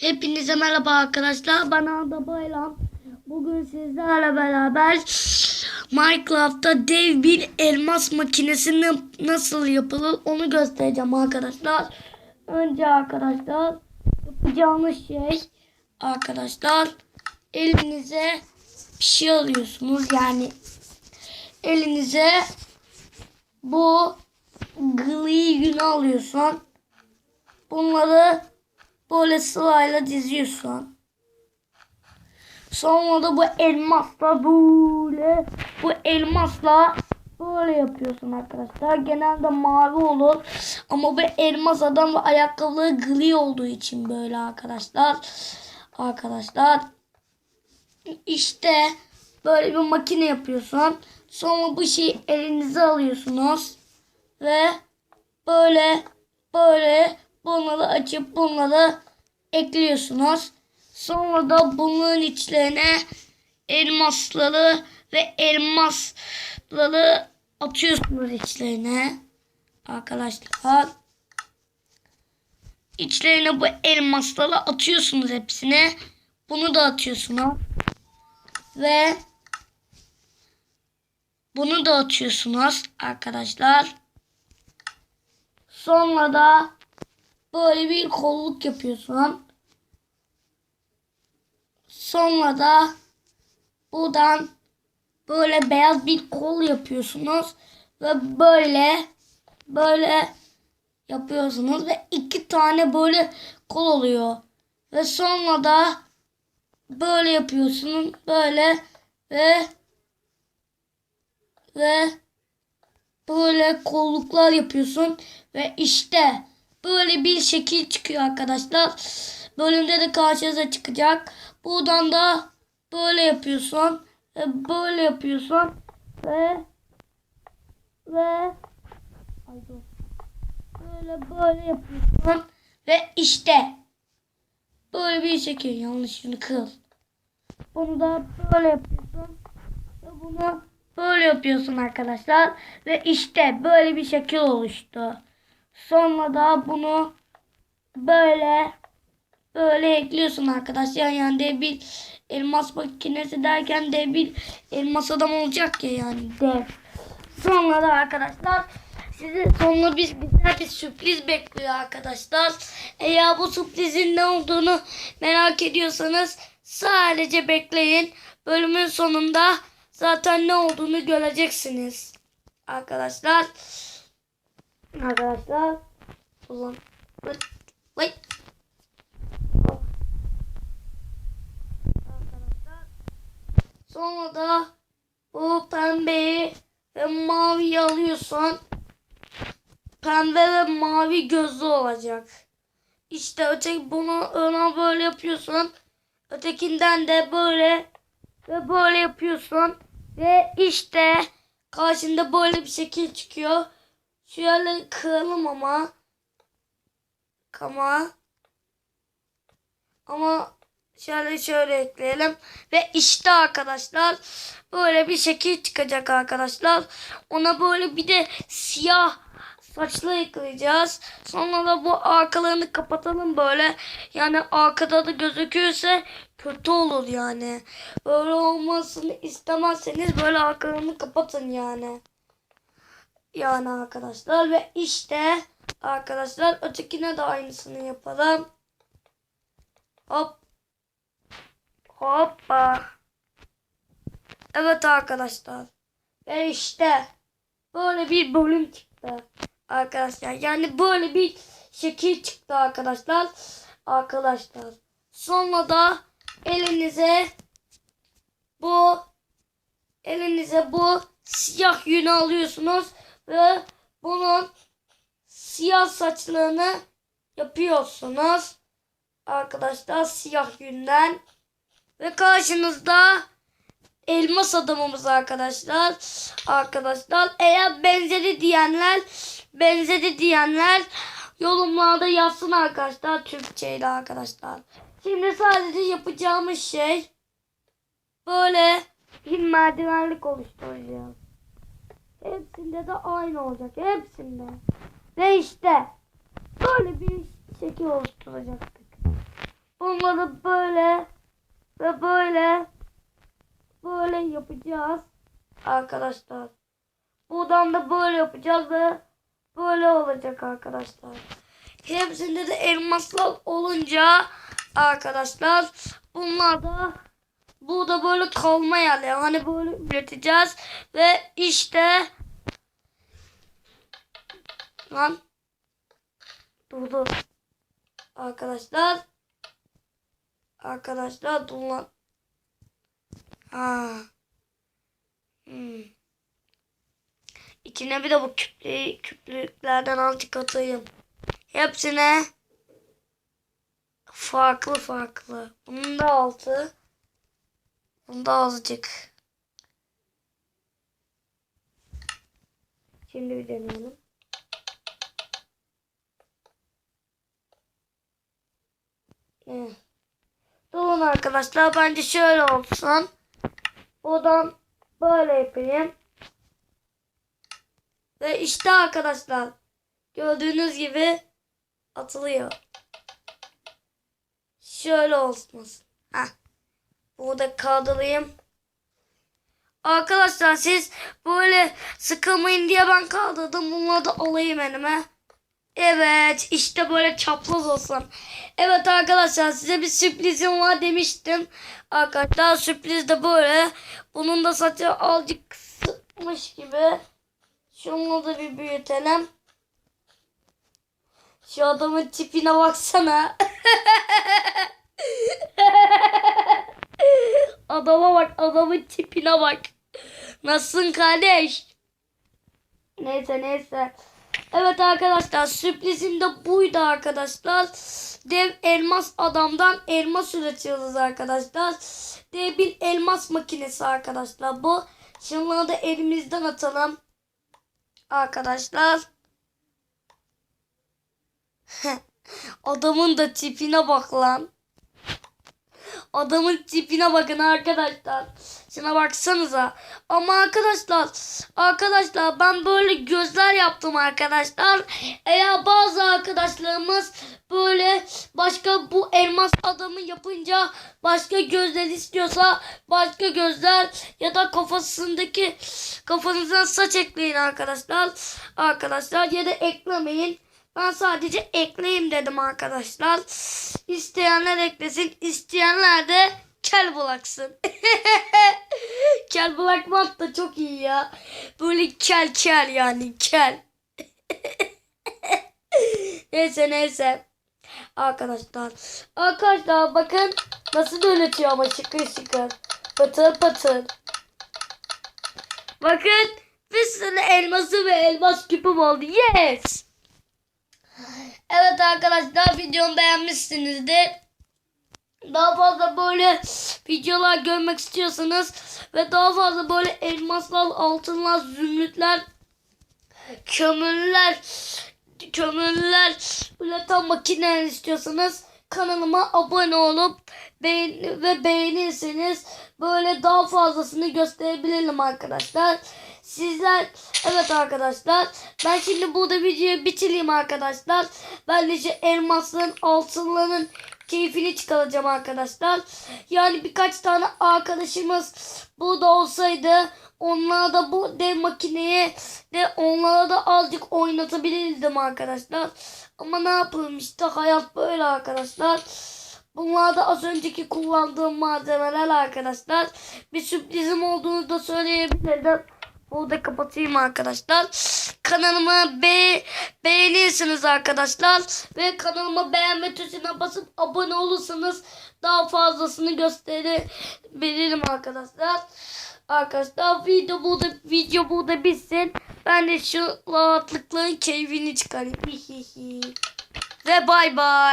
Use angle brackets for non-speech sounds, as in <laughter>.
Hepinize merhaba arkadaşlar. Ben Arda Bayram. Bugün sizlerle beraber Minecraft'ta dev bir elmas makinesi na- nasıl yapılır onu göstereceğim arkadaşlar. Önce arkadaşlar yapacağınız şey arkadaşlar elinize bir şey alıyorsunuz. Yani elinize bu gri yünü alıyorsun. Bunları böyle sırayla diziyorsun. Sonra da bu elmasla böyle bu elmasla böyle yapıyorsun arkadaşlar. Genelde mavi olur. Ama bu elmas adam ve ayakkabıları gri olduğu için böyle arkadaşlar. Arkadaşlar işte böyle bir makine yapıyorsun. Sonra bu şeyi elinize alıyorsunuz. Ve böyle böyle bunları açıp bunları ekliyorsunuz. Sonra da bunun içlerine elmasları ve elmasları atıyorsunuz içlerine. Arkadaşlar. İçlerine bu elmasları atıyorsunuz hepsine. Bunu da atıyorsunuz. Ve bunu da atıyorsunuz arkadaşlar. Sonra da böyle bir kolluk yapıyorsun. Sonra da buradan böyle beyaz bir kol yapıyorsunuz ve böyle böyle yapıyorsunuz ve iki tane böyle kol oluyor. Ve sonra da böyle yapıyorsunuz böyle ve ve böyle kolluklar yapıyorsun ve işte böyle bir şekil çıkıyor arkadaşlar. Bölümde de karşınıza çıkacak. Buradan da böyle yapıyorsun. Ve böyle yapıyorsun. Ve ve böyle böyle yapıyorsun. Ve işte böyle bir şekil yanlışını kıl. Bunu da böyle yapıyorsun. Ve bunu böyle yapıyorsun arkadaşlar. Ve işte böyle bir şekil oluştu. Sonra da bunu böyle böyle ekliyorsun arkadaşlar. Yani dev bir elmas makinesi derken dev bir elmas adam olacak ya yani dev. Sonra da arkadaşlar sizi sonra biz güzel bir sürpriz bekliyor arkadaşlar. Eğer bu sürprizin ne olduğunu merak ediyorsanız sadece bekleyin. Bölümün sonunda zaten ne olduğunu göreceksiniz. Arkadaşlar. Arkadaşlar. Ulan. Vay. Arkadaşlar. Sonra da bu pembeyi ve maviyi alıyorsun. Pembe ve mavi gözlü olacak. İşte öteki bunu ona böyle yapıyorsun. Ötekinden de böyle ve böyle yapıyorsun. Ve işte karşında böyle bir şekil çıkıyor. Şöyle kıralım ama. Ama. Ama şöyle şöyle ekleyelim. Ve işte arkadaşlar böyle bir şekil çıkacak arkadaşlar. Ona böyle bir de siyah saçlı ekleyeceğiz. Sonra da bu arkalarını kapatalım böyle. Yani arkada da gözükürse kötü olur yani. Böyle olmasını istemezseniz böyle arkalarını kapatın yani. Yani arkadaşlar ve işte arkadaşlar ötekine de aynısını yapalım. Hop. Hoppa. Evet arkadaşlar. Ve işte böyle bir bölüm çıktı arkadaşlar. Yani böyle bir şekil çıktı arkadaşlar. Arkadaşlar. Sonra da elinize bu elinize bu siyah yünü alıyorsunuz ve bunun siyah saçlarını yapıyorsunuz. Arkadaşlar siyah yünden ve karşınızda elmas adamımız arkadaşlar. Arkadaşlar eğer benzeri diyenler benzeri diyenler yorumlarda yazsın arkadaşlar Türkçeyle arkadaşlar. Şimdi sadece yapacağımız şey böyle bir merdivenlik oluşturacağız. Hepsinde de aynı olacak. Hepsinde. Ve işte böyle bir şekil oluşturacaktık. bunları böyle ve böyle böyle yapacağız arkadaşlar. Buradan da böyle yapacağız ve böyle olacak arkadaşlar. Hepsinde de elmaslar olunca arkadaşlar bunlar da burada böyle kalma yerleri. Hani böyle üreteceğiz ve işte lan durdu. Arkadaşlar arkadaşlar dur lan. Ha. Hmm. İçine bir de bu küplü, küplüklerden azıcık atayım. Hepsine farklı farklı. Bunun da altı. Bunun da azıcık. Şimdi bir deneyelim. Evet. Durun arkadaşlar bence şöyle olsun. Buradan böyle yapayım. Ve işte arkadaşlar gördüğünüz gibi atılıyor. Şöyle olsun. Heh. Burada kaldırayım. Arkadaşlar siz böyle sıkılmayın diye ben kaldırdım. Bunları da alayım elime. Evet işte böyle çapraz olsun. Evet arkadaşlar size bir sürprizim var demiştim. Arkadaşlar sürpriz de böyle. Bunun da saçı azıcık sıkmış gibi. Şunu da bir büyütelim. Şu adamın tipine baksana. <laughs> Adama bak adamın tipine bak. Nasılsın kardeş? Neyse neyse. Evet arkadaşlar sürprizim de buydu arkadaşlar. Dev elmas adamdan elmas üretiyoruz arkadaşlar. Dev bir elmas makinesi arkadaşlar bu. Şunları da elimizden atalım. Arkadaşlar. <laughs> Adamın da tipine bak lan. Adamın tipine bakın arkadaşlar. Şuna baksanıza. Ama arkadaşlar, arkadaşlar ben böyle gözler yaptım arkadaşlar. Eğer bazı arkadaşlarımız böyle başka bu elmas adamı yapınca başka gözler istiyorsa başka gözler ya da kafasındaki kafanızdan saç ekleyin arkadaşlar. Arkadaşlar ya da eklemeyin. Ben sadece ekleyeyim dedim arkadaşlar. İsteyenler eklesin. isteyenler de kel bulaksın. <laughs> kel bulakmak da çok iyi ya. Böyle kel kel yani kel. <laughs> neyse neyse. Arkadaşlar. Arkadaşlar bakın nasıl dönütüyor ama şıkır şıkır. Patır patır. Bakın bir sürü elması ve elmas küpüm oldu. Yes. Evet arkadaşlar videomu beğenmişsinizdir. Daha fazla böyle videolar görmek istiyorsanız ve daha fazla böyle elmaslar, altınlar, zümrütler, kömürler, kömürler, tam makineler istiyorsanız kanalıma abone olup beğen ve beğenirseniz böyle daha fazlasını gösterebilirim arkadaşlar. Sizler evet arkadaşlar ben şimdi burada videoyu bitireyim arkadaşlar. Ben şu elmasların altınların keyfini çıkaracağım arkadaşlar. Yani birkaç tane arkadaşımız burada olsaydı onlara da bu dev makineyi de onlara da azıcık oynatabilirdim arkadaşlar. Ama ne yapalım işte hayat böyle arkadaşlar. Bunlar da az önceki kullandığım malzemeler arkadaşlar. Bir sürprizim olduğunu da söyleyebilirim. Burada kapatayım arkadaşlar. Kanalımı be beğenirsiniz arkadaşlar. Ve kanalıma beğenme tuşuna basıp abone olursanız daha fazlasını gösterebilirim arkadaşlar. Arkadaşlar video burada, video burada bitsin. Ben de şu rahatlıkların keyfini çıkarayım. <laughs> Ve bay bay.